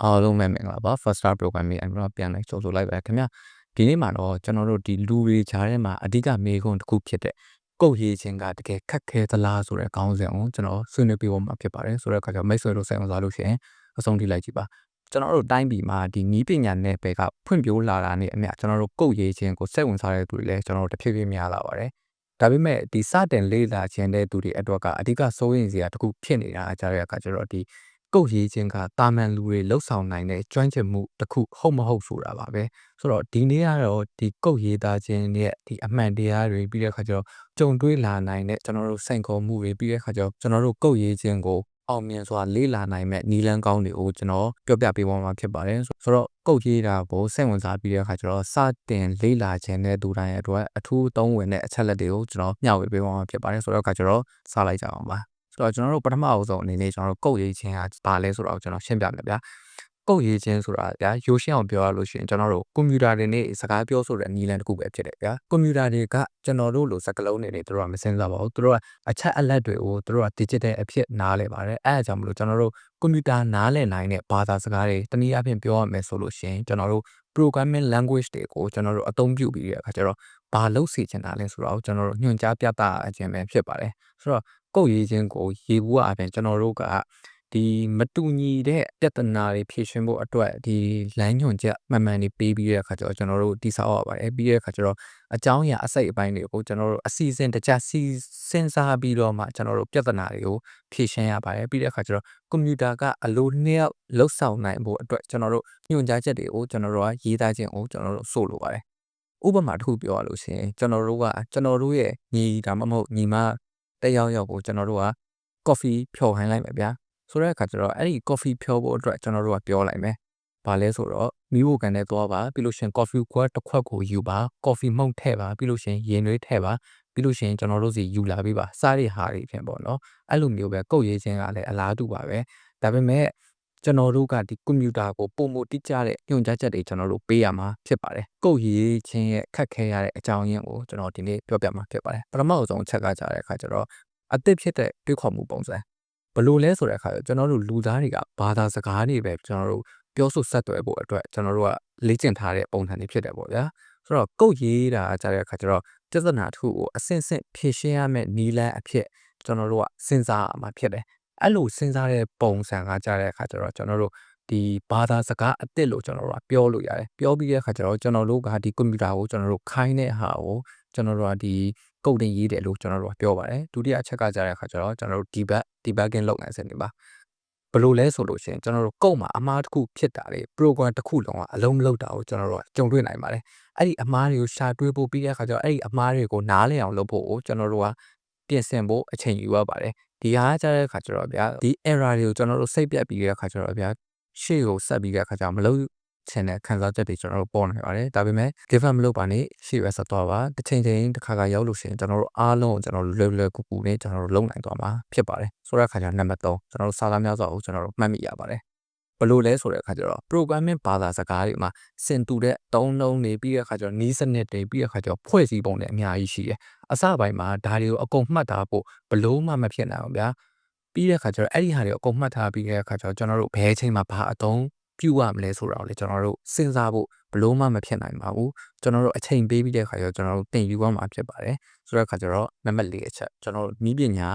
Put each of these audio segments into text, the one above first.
အားလုံးပဲမင်္ဂလာပါ First Star Programming အရင်ကပြန်လဲကြိုဆိုလိုက်ပါခင်ဗျာဒီနေ့မှာတော့ကျွန်တော်တို့ဒီလူတွေခြားထဲမှာအဓိကမေးခွန်းတစ်ခုဖြစ်တဲ့ကုတ်ရေးခြင်းကတကယ်ခက်ခဲသလားဆိုတဲ့ခေါင်းစဉ်ကိုကျွန်တော်ဆွေးနွေးပြဖို့မှာဖြစ်ပါတယ်ဆိုတော့အခါကျမိတ်ဆွေတို့စိတ်ဝင်စားလို့ရှိရင်အဆုံးထိလိုက်ကြည့်ပါကျွန်တော်တို့တိုင်းပြည်မှာဒီနီးပညာနယ်ပယ်ကဖွံ့ဖြိုးလာတာနဲ့အမျှကျွန်တော်တို့ကုတ်ရေးခြင်းကိုစိတ်ဝင်စားတဲ့သူတွေလည်းကျွန်တော်တို့တဖြည်းဖြည်းများလာပါတယ်ဒါပေမဲ့ဒီစတင်လေးလာခြင်းတဲ့သူတွေအတွက်က အဓိကစိုးရိမ်စရာတစ်ခုဖြစ်နေတာအကြတဲ့အခါကျတော့ဒီ ကုတ်ရေးခြင်းကတာမန်လူတွေလှုပ်ဆောင်နိုင်တဲ့ကျွမ်းကျင်မှုတစ်ခုဟုတ်မဟုတ်ဆိုတာပါပဲဆိုတော့ဒီနေ့ကတော့ဒီကုတ်ရေးသားခြင်းရဲ့ဒီအမှန်တရားတွေပြီးတဲ့အခါကျတော့ကြုံတွေ့လာနိုင်တဲ့ကျွန်တော်တို့စိန်ခေါ်မှုတွေပြီးတဲ့အခါကျတော့ကျွန်တော်တို့ကုတ်ရေးခြင်းကိုအောင်မြင်စွာလေ့လာနိုင်မဲ့နီလန်းကောင်းတွေကိုကျွန်တော်ပြောပြပေးသွားမှာဖြစ်ပါတယ်ဆိုတော့ကုတ်ရေးတာကိုစိတ်ဝင်စားပြီးတဲ့အခါကျတော့စတင်လေ့လာခြင်းတဲ့သူတိုင်းအတွက်အထူးသုံးဝင်တဲ့အချက်လက်တွေကိုကျွန်တော်မျှဝေပေးသွားမှာဖြစ်ပါတယ်ဆိုတော့အခါကျတော့စလိုက်ကြအောင်ပါ ဆိုတော့ကျွန်တော်တို့ပထမအဆုံးအနေနဲ့ကျွန်တော်တို့ကုတ်ရေးခြင်းကဘာလဲဆိုတော့ကျွန်တော်ရှင်းပြမယ်ဗျာကုတ်ရေးခြင်းဆိုတာဗျာရိုးရှင်းအောင်ပြောရလို့ရှိရင်ကျွန်တော်တို့ကွန်ပျူတာတွေနဲ့စကားပြောဆိုတဲ့နည်းလမ်းတစ်ခုပဲဖြစ်တယ်ဗျာကွန်ပျူတာတွေကကျွန်တော်တို့လိုစကားလုံးတွေနဲ့တို့ကမစင်စားပါဘူးတို့ကအချက်အလက်တွေကိုတို့က digital အဖြစ်နားလဲပါတယ်အဲအကြောင်းမလို့ကျွန်တော်တို့ကွန်ပျူတာနားလည်နိုင်တဲ့ဘာသာစကားတွေတနည်းအားဖြင့်ပြောရမယ်ဆိုလို့ရှိရင်ကျွန်တော်တို့ programming language တွေကိုကျွန်တော်တို့အသုံးပြုပြီးတဲ့အခါကျတော့ဘာလို့စီချင်တာလဲဆိုတော့ကျွန်တော်တို့ညွှန်ကြားပြသခြင်းပဲဖြစ်ပါတယ်ဆိုတော့ ကုတ်ရေးခြင်းကိုရေဘူးအပြင်ကျွန်တော်တို့ကဒီမတူညီတဲ့ပြဿနာတွေဖြေရှင်းဖို့အတွက်ဒီလမ်းညွှန်ချက်မှန်မှန်တွေပေးပြီးတဲ့အခါကျတော့ကျွန်တော်တို့တိဆောက်ရပါတယ်ပြီးတဲ့အခါကျတော့အကြောင်းအရာအစိတ်အပိုင်းတွေကိုကျွန်တော်တို့အစီအစဉ်တကျစီစဉ်စားပြီးတော့မှကျွန်တော်တို့ပြဿနာတွေကိုဖြေရှင်းရပါတယ်ပြီးတဲ့အခါကျတော့ကွန်ပျူတာကအလိုနှစ်ယောက်လှုပ်ဆောင်နိုင်ဖို့အတွက်ကျွန်တော်တို့ညွှန်ကြားချက်တွေကိုကျွန်တော်တို့ကရေးသားခြင်းကိုကျွန်တော်တို့ဆိုလိုပါတယ်ဥပမာတစ်ခုပြောရလို့ရှိရင်ကျွန်တော်တို့ကကျွန်တော်တို့ရဲ့ညီဒါမှမဟုတ်ညီမ တယောက်ယောက်ကိုကျွန်တော်တို့က coffee ဖြော်ခိုင်းလိုက်မယ်ဗျာဆိုတဲ့အခါကျတော့အဲ့ဒီ coffee ဖြောဖို့အတွက်ကျွန်တော်တို့ကပြောလိုက်မယ်။ဘာလဲဆိုတော့မီးဖိုကန်နဲ့သွားပါပြီးလို့ရှင် coffee ခွက်တစ်ခွက်ကိုယူပါ coffee မှုန့်ထည့်ပါပြီးလို့ရှင်ရေနွေးထည့်ပါပြီးလို့ရှင်ကျွန်တော်တို့စီယူလာပြီးပါစားရဟာတွေဖြစ်ပေါ့နော်အဲ့လိုမျိုးပဲကုတ်ရေးခြင်းကလည်းအလားတူပါပဲဒါပေမဲ့ ကျွန်တော်တို့ကဒီကွန်ပျူတာကိုပုံမတိကျတဲ့ညွှန်ကြားချက်တွေကျွန်တော်တို့ပေးရမှာဖြစ်ပါတယ်။ကုတ်ရေးခြင်းရဲ့ခက်ခဲရတဲ့အကြောင်းရင်းကိုကျွန်တော်ဒီနေ့ပြောပြမှာဖြစ်ပါတယ်။ပထမဆုံးအချက်ကကြတဲ့အခါကျတော့အသစ်ဖြစ်တဲ့တွေးခေါ်မှုပုံစံဘလို့လဲဆိုတဲ့အခါကျကျွန်တော်တို့လူသားတွေကဘာသာစကားတွေပဲကျွန်တော်တို့ပြောဆိုဆက်သွယ်ဖို့အတွက်ကျွန်တော်တို့ကလေ့ကျင့်ထားတဲ့ပုံစံတွေဖြစ်တယ်ပေါ့ဗျာဆိုတော့ကုတ်ရေးတာကြားတဲ့အခါကျတော့ပြဿနာတစ်ခုကိုအဆင့်ဆင့်ဖြေရှင်းရမယ့်နည်းလမ်းအဖြစ်ကျွန်တော်တို့ကစဉ်းစားရမှာဖြစ်တယ် အဲ့လိုစဉ်းစားတဲ့ပုံစံကကြားတဲ့အခါကျတော့ကျွန်တော်တို့ဒီဘာသာစကားအစ်စ်လို့ကျွန်တော်တို့ကပြောလို့ရတယ်ပြောပြီးတဲ့အခါကျတော့ကျွန်တော်တို့ကဒီကွန်ပျူတာကိုကျွန်တော်တို့ခိုင်းတဲ့ဟာကိုကျွန်တော်တို့ကဒီကုတ်တင်ရေးတယ်လို့ကျွန်တော်တို့ကပြောပါတယ်ဒုတိယအချက်ကကြားတဲ့အခါကျတော့ကျွန်တော်တို့ debug debugging လုပ်နိုင်စနေပါဘလို့လဲဆိုလို့ရှိရင်ကျွန်တော်တို့ကုတ်မှာအမှားတစ်ခုဖြစ်တာလေ program တစ်ခုလုံးကအလုံးမလုံးတာကိုကျွန်တော်တို့ကြုံတွေ့နိုင်ပါတယ်အဲ့ဒီအမှားတွေကိုရှာတွေးဖို့ပြီးတဲ့အခါကျတော့အဲ့ဒီအမှားတွေကိုနားလည်အောင်လုပ်ဖို့ကိုကျွန်တော်တို့ကပြင်ဆင်ဖို့အချိန်ယူရပါတယ် ဒီဟာကြားတဲ့အခါကျတော့ဗျာဒီ error တွေကိုကျွန်တော်တို့စိတ်ပြတ်ပြီးတဲ့အခါကျတော့ဗျာရှေ့ကိုဆက်ပြီးတဲ့အခါကျတော့မလုပ်ချင်တဲ့ခံစားချက်တွေကျွန်တော်တို့ပေါ်နေပါတယ်ဒါပေမဲ့ give up မလုပ်ပါနဲ့ရှေ့ရဆက်သွားပါတစ်ချိန်ချိန်တစ်ခါခါရောက်လို့ရှိရင်ကျွန်တော်တို့အားလုံးကိုကျွန်တော်တို့လွယ်လွယ်ကူကူနဲ့ကျွန်တော်တို့လုံနိုင်သွားမှာဖြစ်ပါတယ်ဆိုတဲ့အခါကျတော့နံပါတ်3ကျွန်တော်တို့စာသားများစွာကိုကျွန်တော်တို့မှတ်မိရပါတယ် ဘလို့လဲဆိုတဲ့အခါကျတော့ programming ဘာသာစကားတွေမှာစင်တူတဲ့တုံးလုံးနေပြီးတဲ့အခါကျတော့နီးစနစ်တွေပြီးတဲ့အခါကျတော့ဖွဲ့စည်းပုံတွေအများကြီးရှိတယ်အစပိုင်းမှာဒါတွေကိုအကုန်မှတ်ထားဖို့ဘလို့မှမဖြစ်နိုင်ဘူးဗျာပြီးတဲ့အခါကျတော့အဲ့ဒီဟာတွေအကုန်မှတ်ထားပြီးတဲ့အခါကျတော့ကျွန်တော်တို့ဘယ်အချိန်မှာဘာအတုံးပြုတ်ရမလဲဆိုတာကိုလေကျွန်တော်တို့စဉ်းစားဖို့ဘလို့မှမဖြစ်နိုင်ပါဘူးကျွန်တော်တို့အချိန်ပေးပြီးတဲ့အခါကျတော့ကျွန်တော်တို့သင်ယူရမှာဖြစ်ပါတယ်ဆိုတဲ့အခါကျတော့နံပါတ်၄အချက်ကျွန်တော်တို့ဤပညာ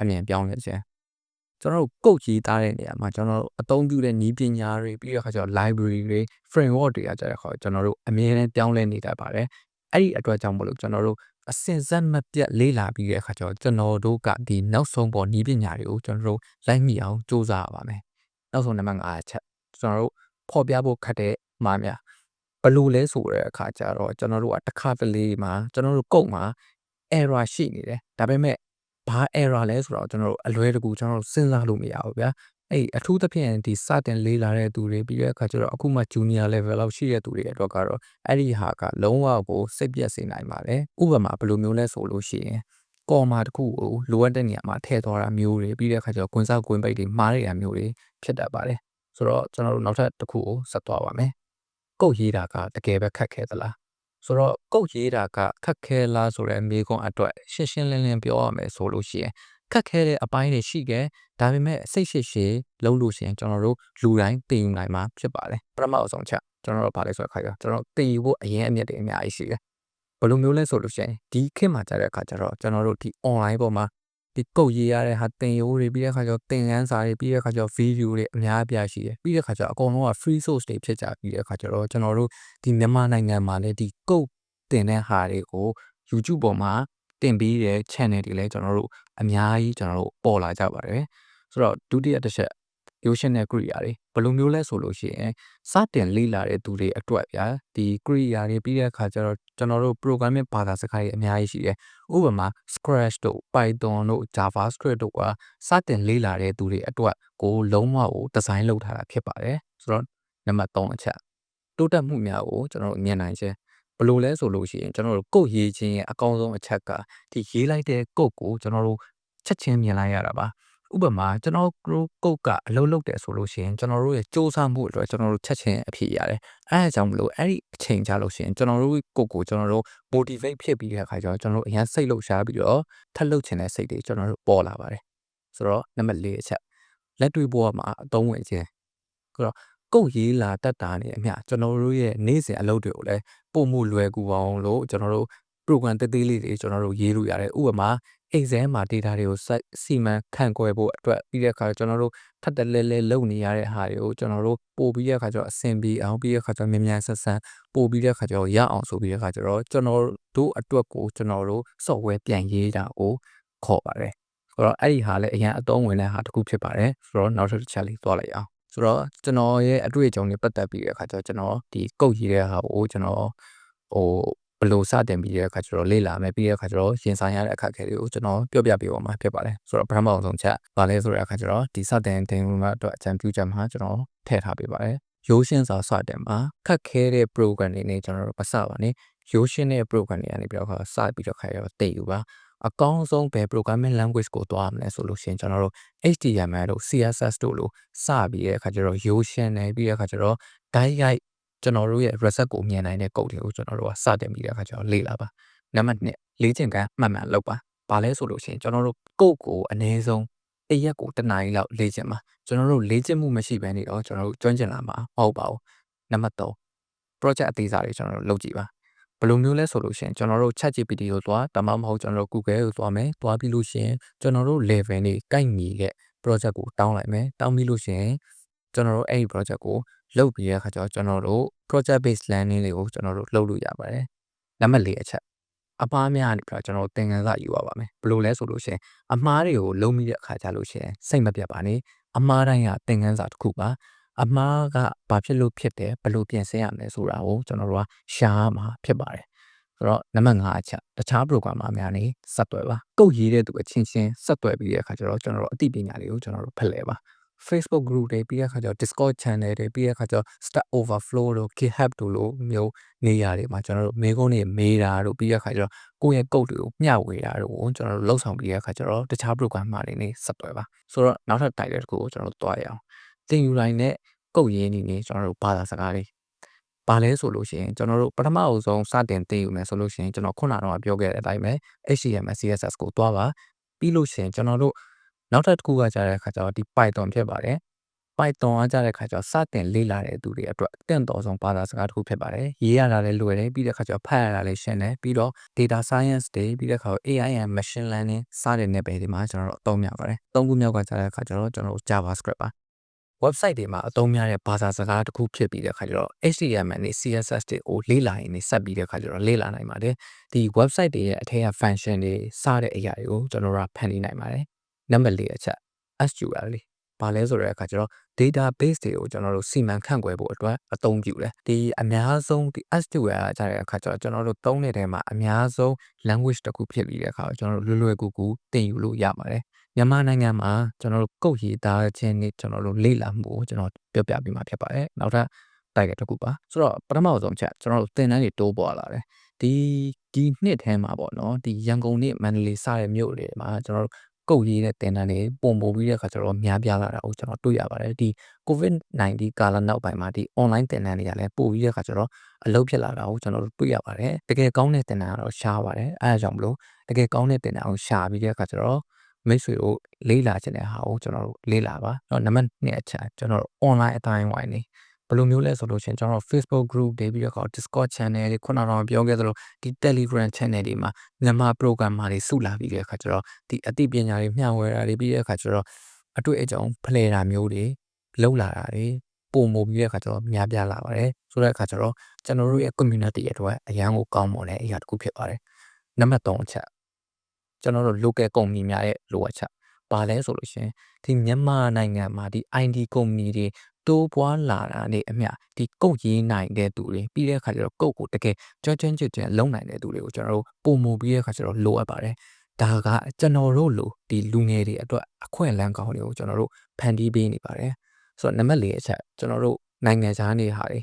အမြင်ပြောင်းလဲခြင်း ကျွန်တော်တို့ကုတ်ကြီးသားတဲ့နေရာမှာကျွန်တော်တို့အသုံးပြုတဲ့ဤပညာတွေပြီးတဲ့အခါကျတော့ library တွေ framework တွေကကြတဲ့အခါကျွန်တော်တို့အမြဲတမ်းပြောင်းလဲနေတတ်ပါတယ်အဲ့ဒီအတွက်ကြောင့်မလို့ကျွန်တော်တို့အစင်စက်မပြတ်လေးလာပြီးတဲ့အခါကျတော့ကျွန်တော်တို့ကဒီနောက်ဆုံးပေါ်ဤပညာတွေကိုကျွန်တော်တို့လိုက်မိအောင်စူးစမ်းရပါမယ်နောက်ဆုံးနံပါတ်5အချက်ကျွန်တော်တို့ဖော်ပြဖို့ခက်တဲ့မာများဘလို့လဲဆိုတဲ့အခါကျတော့ကျွန်တော်တို့ကတစ်ခါတလေမှာကျွန်တော်တို့ကုတ်မှာ error ရှိနေတယ်ဒါပေမဲ့ ဘာ error လဲဆိုတော့ကျွန်တော်တို့အလွဲတကူကျွန်တော်တို့စဉ်းစားလို့မရဘူးဗျာအဲ့အထူးသဖြင့်ဒီစတင်လေးလာတဲ့သူတွေပြီးတဲ့အခါကျတော့အခုမှ junior level လောက်ရှိတဲ့သူတွေအတွက်ကတော့အဲ့ဒီဟာကလုံးဝကိုစိတ်ပြက်စေနိုင်ပါတယ်ဥပမာဘယ်လိုမျိုးလဲဆိုလို့ရှိရင်ကော်မာတစ်ခုကိုလိုအပ်တဲ့နေရာမှာထည့်သွားတာမျိုးတွေပြီးတဲ့အခါကျတော့ကွန်ဆောက်ကွင်းပိတ်တွေမှားနေတာမျိုးတွေဖြစ်တတ်ပါတယ်ဆိုတော့ကျွန်တော်တို့နောက်ထပ်တစ်ခုကိုဆက်သွားပါမယ်ကုတ်ရေးတာကတကယ်ပဲခက်ခဲသလား ဆိုတော့ကုတ်ရေးတာကခက်ခဲလားဆိုတဲ့မေးခွန်းအတွက်ရှင်းရှင်းလင်းလင်းပြောရမယ်ဆိုလို့ရှိရင်ခက်ခဲတဲ့အပိုင်းတွေရှိခဲ့ဒါပေမဲ့စိတ်ရှိရှိလုံးလို့ရှိရင်ကျွန်တော်တို့လူတိုင်းတည်ယူနိုင်မှာဖြစ်ပါတယ်ပထမအဆုံးချက်ကျွန်တော်တို့ဗာလဲဆိုတဲ့ခါကျကျွန်တော်တည်ယူဖို့အရင်အမြင့်တွေအများကြီးရှိတယ်ဘယ်လိုမျိုးလဲဆိုလို့ရှိရင်ဒီခေတ်မှာကြာတဲ့အခါကျတော့ကျွန်တော်တို့ဒီ online ပေါ်မှာ ဒီကုတ်ရေးရတဲ့ဟာတင်ရိုးတွေပြီးတဲ့ခါကျတော့သင်ခန်းစာတွေပြီးတဲ့ခါကျတော့ video တွေအများအပြားရှိတယ်ပြီးတဲ့ခါကျတော့အကုန်လုံးက free source တွေဖြစ်ကြပြီးတဲ့ခါကျတော့ကျွန်တော်တို့ဒီမြန်မာနိုင်ငံမှာလည်းဒီကုတ်တင်တဲ့ဟာတွေကို YouTube ပေါ်မှာတင်ပြီးတဲ့ channel တွေလည်းကျွန်တော်တို့အများကြီးကျွန်တော်တို့ပေါ်လာကြပါတယ်ဆိုတော့ဒုတိယတစ်ချက် Ocean နဲ့ Korea တွေ ဘယ်လိုမျိုးလဲဆိုလို့ရှိရင်စတင်လေ့လာတဲ့သူတွေအတွက်ဗျာဒီ Korea တွေပြီးတဲ့အခါကျတော့ကျွန်တော်တို့ programming ဘာသာစကားတွေအများကြီးရှိတယ်ဥပမာ Scratch တို့ Python တို့ JavaScript တို့ကစတင်လေ့လာတဲ့သူတွေအတွက်ကိုလုံးဝကိုဒီဇိုင်းလုပ်ထားတာဖြစ်ပါတယ်ဆိုတော့နံပါတ်3အချက်တိုးတက်မှုများကိုကျွန်တော်တို့မြင်နိုင်ခြင်းဘယ်လိုလဲဆိုလို့ရှိရင်ကျွန်တော်တို့ကုတ်ရေးခြင်းရဲ့အကောင်းဆုံးအချက်ကဒီရေးလိုက်တဲ့ကုတ်ကိုကျွန်တော်တို့ချက်ချင်းမြင်လိုက်ရတာပါ ဥပမာကျွန်တော်တို့ကုတ်ကအလုပ်လုပ်တယ်ဆိုလို့ရှိရင်ကျွန်တော်တို့ရဲ့စ조사မှုအတွက်ကျွန်တော်တို့ချက်ချင်းအဖြစ်ရတယ်အဲအကြောင်းမလို့အဲ့ဒီအချိန်ကြလို့ရှိရင်ကျွန်တော်တို့ကုတ်ကိုကျွန်တော်တို့ motivate ဖြစ်ပြီးတဲ့အခါကျတော့ကျွန်တော်တို့အရင်စိတ်လှုပ်ရှားပြီးတော့ထပ်လှုပ်ချင်တဲ့စိတ်တွေကျွန်တော်တို့ပေါ်လာပါတယ်ဆိုတော့နံပါတ်၄အချက်လက်တွေ့ဘဝမှာအသုံးဝင်ခြင်းဆိုတော့ကုတ်ရေးလာတတ်တာနေအမျှကျွန်တော်တို့ရဲ့နေ့စဉ်အလုပ်တွေကိုလည်းပုံမှုလွယ်ကူအောင်လို့ကျွန်တော်တို့ program တေးသေးလေးတွေကျွန်တော်တို့ရေးလို့ရတယ်ဥပမာ exam မှာ data တွေကိုစီမံခန့်ခွဲဖို့အတွက်ပြီးတဲ့အခါကျွန်တော်တို့ထပ်တလဲလဲလုပ်နေရတဲ့ဟာတွေကိုကျွန်တော်တို့ပို့ပြီးတဲ့အခါကျတော့အဆင်ပြေအောင်ပြီးတဲ့အခါကျတော့မြန်မြန်ဆက်ဆန်းပို့ပြီးတဲ့အခါကျတော့ရအောင်ဆိုပြီးတဲ့အခါကျတော့ကျွန်တော်တို့အတွက်ကိုကျွန်တော်တို့ software ပြန်ရေးတာကိုခေါ်ပါတယ်ဆိုတော့အဲ့ဒီဟာလည်းအရင်အသုံးဝင်တဲ့ဟာတစ်ခုဖြစ်ပါတယ်ဆိုတော့နောက်တစ်ချက်လေးသွားလိုက်အောင်ဆိုတော့ကျွန်တော်ရဲ့အတွေ့အကြုံတွေပတ်သက်ပြီးတဲ့အခါကျတော့ကျွန်တော်ဒီကုတ်ရေးတဲ့ဟာကိုကျွန်တော်ဟို ဘယ်လိုစတင်ပြီးတဲ့အခါကျတော့လေ့လာမယ်ပြီးတဲ့အခါကျတော့ရင်ဆိုင်ရတဲ့အခက်အခဲတွေကိုကျွန်တော်ပြောပြပေးပါမှာဖြစ်ပါတယ်ဆိုတော့ပထမဆုံးချက်ဗာလဲဆိုတဲ့အခါကျတော့ဒီစတင်တင်မှာအတွက်အကြံပြုချက်မှာကျွန်တော်ထည့်ထားပေးပါတယ်ရိုးရှင်းစွာစတင်မှာခက်ခဲတဲ့ program တွေနဲ့ကျွန်တော်တို့မစပါနဲ့ရိုးရှင်းတဲ့ program တွေကနေပြီးတော့စပြီးတော့ခါရတော့တည်ယူပါအကောင်းဆုံးဘယ် programming language ကိုသွားမလဲဆိုလို့ရှိရင်ကျွန်တော်တို့ HTML တို့ CSS တို့လို့စပြီးတဲ့အခါကျတော့ရိုးရှင်းနေပြီးတဲ့အခါကျတော့ guide guide ကျွန်တော်တို့ရဲ့ reset ကိုမြင်နိုင်တဲ့ code တွေကိုကျွန်တော်တို့ကစတင်ပြီးတဲ့အခါကျတော့လေ့လာပါနံပါတ်1လေ့ကျင့်ခန်းမှန်မှန်လုပ်ပါဘာလဲဆိုလို့ရှိရင်ကျွန်တော်တို့ code ကိုအနည်းဆုံးတရက်ကိုတစ်နာရီလောက်လေ့ကျင့်ပါကျွန်တော်တို့လေ့ကျင့်မှုမရှိဘဲနေတော့ကျွန်တော်တို့ကျွမ်းကျင်လာမှာမဟုတ်ပါဘူးနံပါတ်3 project အသေးစားတွေကျွန်တော်တို့လုပ်ကြည့်ပါဘယ်လိုမျိုးလဲဆိုလို့ရှိရင်ကျွန်တော်တို့ ChatGPT ကိုသွားဒါမှမဟုတ်ကျွန်တော်တို့ Google ကိုသွားမယ်သွားပြီးလို့ရှိရင်ကျွန်တော်တို့ level တွေကိုက်ညီတဲ့ project ကိုတောင်းလိုက်မယ်တောင်းပြီးလို့ရှိရင်ကျွန်တော်တို့အဲ့ဒီ project ကို လုပ်ပြီးတဲ့အခါကျတော့ကျွန်တော်တို့ project based learning တွေကိုကျွန်တော်တို့လုပ်လို့ရပါတယ်နံပါတ်၄အချက်အမားများနေပြီးတော့ကျွန်တော်တို့သင်ခန်းစာယူရပါမယ်ဘယ်လိုလဲဆိုလို့ရှိရင်အမားတွေကိုလုံးမိတဲ့အခါကျလို့ရှိရင်စိတ်မပြတ်ပါနဲ့အမားတိုင်းကသင်ခန်းစာတစ်ခုပါအမားကဘာဖြစ်လို့ဖြစ်တယ်ဘယ်လိုပြင်ဆင်ရမလဲဆိုတာကိုကျွန်တော်တို့ကရှားမှာဖြစ်ပါတယ်ဆိုတော့နံပါတ်5အချက်တခြား programmer များနေဆက်သွယ်ပါကုတ်ရေးတဲ့သူအချင်းချင်းဆက်သွယ်ပြီးတဲ့အခါကျတော့ကျွန်တော်တို့အသိပညာတွေကိုကျွန်တော်တို့ဖလှယ်ပါ Facebook group တွေပြီးတဲ့အခါကျတော့ Discord channel တွေပြီးတဲ့အခါကျတော့ Stack Overflow တို့ GitHub တို့လိုမျိုးနေရာတွေမှာကျွန်တော်တို့မေးခွန်းတွေမေးတာတို့ပြီးတဲ့အခါကျတော့ကိုယ့်ရဲ့ code တွေကိုမျှဝေတာတို့ကိုကျွန်တော်တို့လှုပ်ဆောင်ပြီးတဲ့အခါကျတော့တခြား programmer တွေနဲ့ဆက်သွယ်ပါဆိုတော့နောက်ထပ် title တစ်ခုကိုကျွန်တော်တို့တွားရအောင်သင်ယူတိုင်းနဲ့ကုတ်ရင်းနေနေကျွန်တော်တို့ဘာသာစကားတွေဘာလဲဆိုလို့ရှိရင်ကျွန်တော်တို့ပထမအဆုံးစတင်သင်ယူမယ်ဆိုလို့ရှိရင်ကျွန်တော်ခုနကတော့ပြောခဲ့တဲ့အတိုင်းပဲ HTML CSS ကိုတွားပါပြီးလို့ရှိရင်ကျွန်တော်တို့ နောက်ထပ်တစ်ခုကကြာတဲ့အခါကျတော့ဒီ Python ဖြစ်ပါတယ် Python ကကြာတဲ့အခါကျတော့စတင်လေ့လာတဲ့သူတွေအတွက်အတင့်တော်ဆုံးဘာသာစကားတစ်ခုဖြစ်ပါတယ်ရေးရတာလည်းလွယ်တယ်ပြီးတဲ့အခါကျတော့ဖတ်ရတာလည်းရှင်းတယ်ပြီးတော့ data science တွေပြီးတဲ့အခါ AI and machine learning စတဲ့နယ်ပယ်တွေမှာကျွန်တော်တို့အသုံးများပါတယ်သုံးခုမြောက်ကကြာတဲ့အခါကျတော့ကျွန်တော်တို့ JavaScript ပါ website တွေမှာအသုံးများတဲ့ဘာသာစကားတစ်ခုဖြစ်ပြီးတဲ့အခါကျတော့ HTML နဲ့ CSS တွေကိုလေ့လာရင်နေဆက်ပြီးတဲ့အခါကျတော့လေ့လာနိုင်ပါတယ်ဒီ website တွေရဲ့အထက်က function တွေစတဲ့အရာတွေကိုကျွန်တော်တို့ဖန်တီးနိုင်ပါတယ် နံပါတ်၄အချက် SQL လေးဘာလဲဆိုတဲ့အခါကျတော့ database တွေကိုကျွန်တော်တို့စီမံခန့်ခွဲဖို့အတွက်အသုံးပြုတယ်ဒီအများဆုံးဒီ SQL ကကြာတဲ့အခါကျတော့ကျွန်တော်တို့သုံးနေတဲ့မှာအများဆုံး language တစ်ခုဖြစ်ပြီးတဲ့အခါကျွန်တော်တို့လွယ်လွယ်ကူကူသင်ယူလို့ရပါတယ်မြန်မာနိုင်ငံမှာကျွန်တော်တို့ကုတ်ရေးသားခြင်းနဲ့ကျွန်တော်တို့လေ့လာမှုကိုကျွန်တော်ပြောပြပေးမှာဖြစ်ပါတယ်နောက်ထပ်တိုက်ခဲ့တစ်ခုပါဆိုတော့ပထမဆုံးချက်ကျွန်တော်တို့သင်တန်းတွေတိုးပေါ်လာတယ်ဒီဒီနှစ်ထဲမှာပေါ့နော်ဒီရန်ကုန်နဲ့မန္တလေးစတဲ့မြို့တွေမှာကျွန်တော်တို့ ကုတ်ရေးတဲ့တင်တန်းတွေပုံပိုပြီးတဲ့အခါကျတော့များပြားလာတာကိုကျွန်တော်တွေ့ရပါတယ်ဒီ COVID-19 ကာလနောက်ပိုင်းမှာဒီ online တင်တန်းတွေကလည်းပို့ပြီးတဲ့အခါကျတော့အလုပ်ဖြစ်လာတာကိုကျွန်တော်တို့တွေ့ရပါတယ်တကယ်ကောင်းတဲ့တင်တန်းကတော့ရှားပါတယ်အဲဒါကြောင့်မလို့တကယ်ကောင်းတဲ့တင်တန်းကိုရှားပြီးတဲ့အခါကျတော့မိတ်ဆွေတို့လေးလာခြင်းတဲ့ဟာကိုကျွန်တော်တို့လေးလာပါ။တော့နံပါတ်2အချက်ကျွန်တော်တို့ online အတိုင်းဝိုင်းနေ ယ်လိုမျိုးလဲဆိုလို့ရှိရင်ကျွန်တော်တို့ Facebook group တွေပြီးတော့ Discord channel တွေခုနကတော့ပြောခဲ့သလိုဒီ Telegram channel တွေမှာမြန်မာ programmer တွေစုလာပြီးတဲ့အခါကျတော့ဒီအသိပညာတွေမျှဝေတာတွေပြီးတဲ့အခါကျတော့အတွေ့အကြုံဖလှယ်တာမျိုးတွေလောက်လာတာတွေပုံမပြီးတဲ့အခါကျတော့များပြားလာပါတယ်ဆိုတဲ့အခါကျတော့ကျွန်တော်တို့ရဲ့ community ရဲ့အတွက်အရန်ကိုကောင်းမွန်တဲ့အရာတစ်ခုဖြစ်ပါတယ်နံပါတ်3အချက်ကျွန်တော်တို့ local company များရဲ့လိုအပ်ချက် ဘာလဲဆိုလို့ရှင်ဒီမြန်မာနိုင်ငံမှာဒီ ID company တွေတိုးပွားလာတာနဲ့အမျှဒီကုတ်ရေးနိုင်တဲ့သူတွေပြီးတဲ့အခါကျတော့ကုတ်ကိုတကယ်ကြွချွန်းချွတ်ချွတ်လုံနိုင်တဲ့သူတွေကိုကျွန်တော်တို့ပုံမပြီးတဲ့အခါကျတော့လိုအပ်ပါတယ်ဒါကကျွန်တော်တို့လိုဒီလူငယ်တွေအတွက်အခွင့်အလမ်းကောင်းတွေကိုကျွန်တော်တို့ဖန်တီးပေးနေပါတယ်ဆိုတော့နံပါတ်၄အချက်ကျွန်တော်တို့နိုင်ငံခြားနေဟာတွေ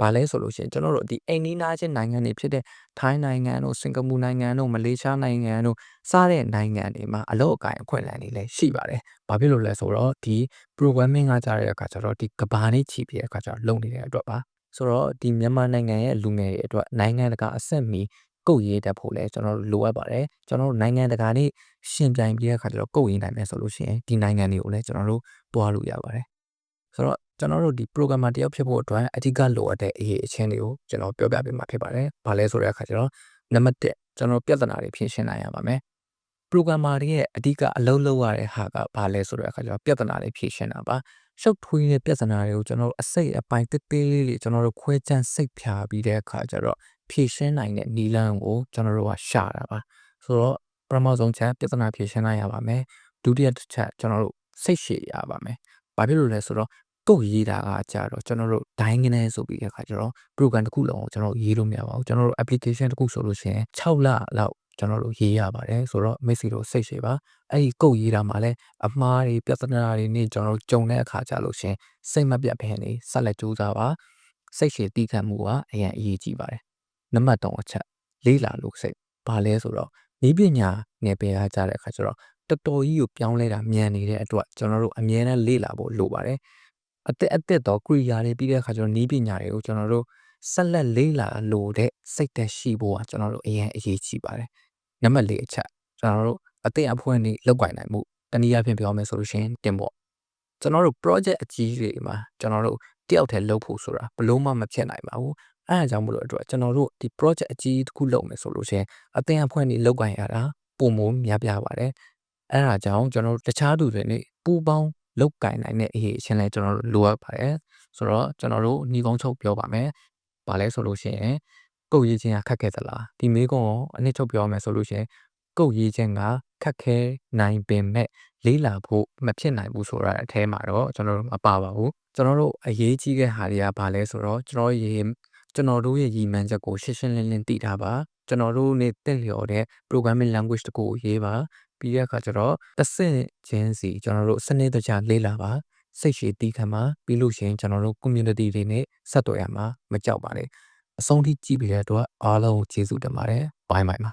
ဘာလဲဆိုလို့ရှိရင်ကျွန်တော်တို့ဒီအိန္ဒိနာချင်းနိုင်ငံတွေဖြစ်တဲ့ထိုင်းနိုင်ငံတို့စင်ကာပူနိုင်ငံတို့မလေးရှားနိုင်ငံတို့စတဲ့နိုင်ငံတွေမှာအလုပ်အကိုင်အခွင့်အလမ်းတွေလည်းရှိပါတယ်။ဘာဖြစ်လို့လဲဆိုတော့ဒီ programming ကကြားတဲ့အခါကျတော့ဒီကဘာနဲ့ချီပြီးတဲ့အခါကျတော့လုပ်နေတဲ့အတွက်ပါ။ဆိုတော့ဒီမြန်မာနိုင်ငံရဲ့လူငယ်တွေအတွက်နိုင်ငံတကာအဆင့်မီကုတ်ရေးတတ်ဖို့လည်းကျွန်တော်တို့လိုအပ်ပါတယ်။ကျွန်တော်တို့နိုင်ငံတကာနဲ့ရှင်ပြိုင်ပြီးတဲ့အခါကျတော့ကုတ်ရေးနိုင်မယ်ဆိုလို့ရှိရင်ဒီနိုင်ငံတွေကိုလည်းကျွန်တော်တို့တွားလို့ရပါတယ်။ဆိုတော့ ကျွန်တော်တို့ဒီ programmer တယောက်ဖြစ်ဖို့အတွက်အဓိကလိုအပ်တဲ့အရေးအချင်းတွေကိုကျွန်တော်ပြောပြပေးမှာဖြစ်ပါတယ်။ဘာလဲဆိုတဲ့အခါကျတော့နံပါတ်1ကျွန်တော်ပြဿနာတွေဖြေရှင်းနိုင်ရပါမယ်။ programmer တွေရဲ့အဓိကအလုပ်လုပ်ရတဲ့ဟာကဘာလဲဆိုတဲ့အခါကျတော့ပြဿနာတွေဖြေရှင်းတာပါ။ရှုပ်ထွေးတဲ့ပြဿနာတွေကိုကျွန်တော်တို့အစိတ်အပိုင်းတစ်သေးလေးတွေကျွန်တော်တို့ခွဲခြမ်းစိတ်ဖြာပြီးတဲ့အခါကျတော့ဖြေရှင်းနိုင်တဲ့နည်းလမ်းကိုကျွန်တော်တို့ကရှာတာပါ။ဆိုတော့ပထမဆုံးချက်ပြဿနာဖြေရှင်းနိုင်ရပါမယ်။ဒုတိယတစ်ချက်ကျွန်တော်တို့စိတ်ရှည်ရပါမယ်။ဘာဖြစ်လို့လဲဆိုတော့ ကုတ်ရေးတာကကြတော့ကျွန်တော်တို့ဒိုင်းကနေဆိုပြီးတဲ့အခါကျတော့ program တစ်ခုလုံးကိုကျွန်တော်ရေးလို့မရပါဘူးကျွန်တော်တို့ application တစ်ခုဆိုလို့ရှိရင်6လလောက်ကျွန်တော်တို့ရေးရပါတယ်ဆိုတော့မိတ်ဆွေတို့စိတ်ရှည်ပါအဲ့ဒီကုတ်ရေးတာမှာလည်းအမှားတွေပြဿနာတွေနေကျွန်တော်တို့ကြုံတဲ့အခါကြလို့ရှင်စိတ်မပြတ်ဘဲနေဆက်လက်ကြိုးစားပါစိတ်ရှည်တည်ခံမှုကအရင်အရေးကြီးပါတယ်နံပါတ်3အချက်လေးလာလို့စိတ်ဘာလဲဆိုတော့ဤပညာနယ်ပယ်အားကြတဲ့အခါကျတော့တော်တော်ကြီးကိုပြောင်းလဲတာမြန်နေတဲ့အတွက်ကျွန်တော်တို့အမြဲတမ်းလေ့လာဖို့လိုပါတယ် အသက်အသက်တော့ career တွေပြီးတဲ့အခါကျတော့နီးပညာတွေကိုကျွန်တော်တို့ဆက်လက်လေ့လာလို့တဲ့စိတ်သက်ရှိဖို့ကကျွန်တော်တို့အရင်အရေးကြီးပါတယ်။နံပါတ်၄အချက်ကျွန်တော်တို့အသက်အဖွင့်နေလောက်ကိုင်နိုင်မှုတနည်းအားဖြင့်ပြောမယ်ဆိုလို့ရှိရင်တင်ပေါ့ကျွန်တော်တို့ project အကြီးတွေမှာကျွန်တော်တို့တယောက်တည်းလုပ်ဖို့ဆိုတာဘလို့မှမဖြစ်နိုင်ပါဘူး။အဲအကြောင်းမလို့အတွက်ကျွန်တော်တို့ဒီ project အကြီးတစ်ခုလုပ်မယ်ဆိုလို့ရှိရင်အသက်အဖွင့်နေလောက်ကိုင်ရတာပုံမများပြားပါတယ်။အဲဒါကြောင့်ကျွန်တော်တို့တခြားသူတွေနဲ့ပူးပေါင်း လောက်ကင်နိုင်တဲ့အရေးအချင်းလဲကျွန်တော်တို့လိုအပ်ပါတယ်ဆိုတော့ကျွန်တော်တို့ညီကုန်းချုပ်ပြောပါမယ်။ဘာလဲဆိုလို့ရှိရင်ကုတ်ရေးခြင်းကခက်ခဲသလားဒီမေးခွန်းကိုအနည်းချုပ်ပြောမယ်ဆိုလို့ရှိရင်ကုတ်ရေးခြင်းကခက်ခဲနိုင်ပင်မဲ့လေးလာဖို့မဖြစ်နိုင်ဘူးဆိုတာအထဲမှာတော့ကျွန်တော်တို့မပါပါဘူးကျွန်တော်တို့အရေးကြီးတဲ့ဟာတွေကဘာလဲဆိုတော့ကျွန်တော်ရေကျွန်တော်တို့ရဲ့ရည်မှန်းချက်ကိုရှင်းရှင်းလင်းလင်းသိထားပါကျွန်တော်တို့နေတင့်လျော်တဲ့ programming language တခုကိုရေးပါ ပြီးတဲ့အခါကျတော့တစ်ဆင့်ချင်းစီကျွန်တော်တို့စနစ်တကျလေ့လာပါစိတ်ရှည်တီးခံပါပြီးလို့ရှိရင်ကျွန်တော်တို့ community တွေနဲ့ဆက်သွယ်ရမှာမကြောက်ပါနဲ့အဆုံးထိကြည့်ပြီးတဲ့အတွက်အားလုံးကိုကျေးဇူးတင်ပါတယ်ဘိုင်းဘိုင်းပါ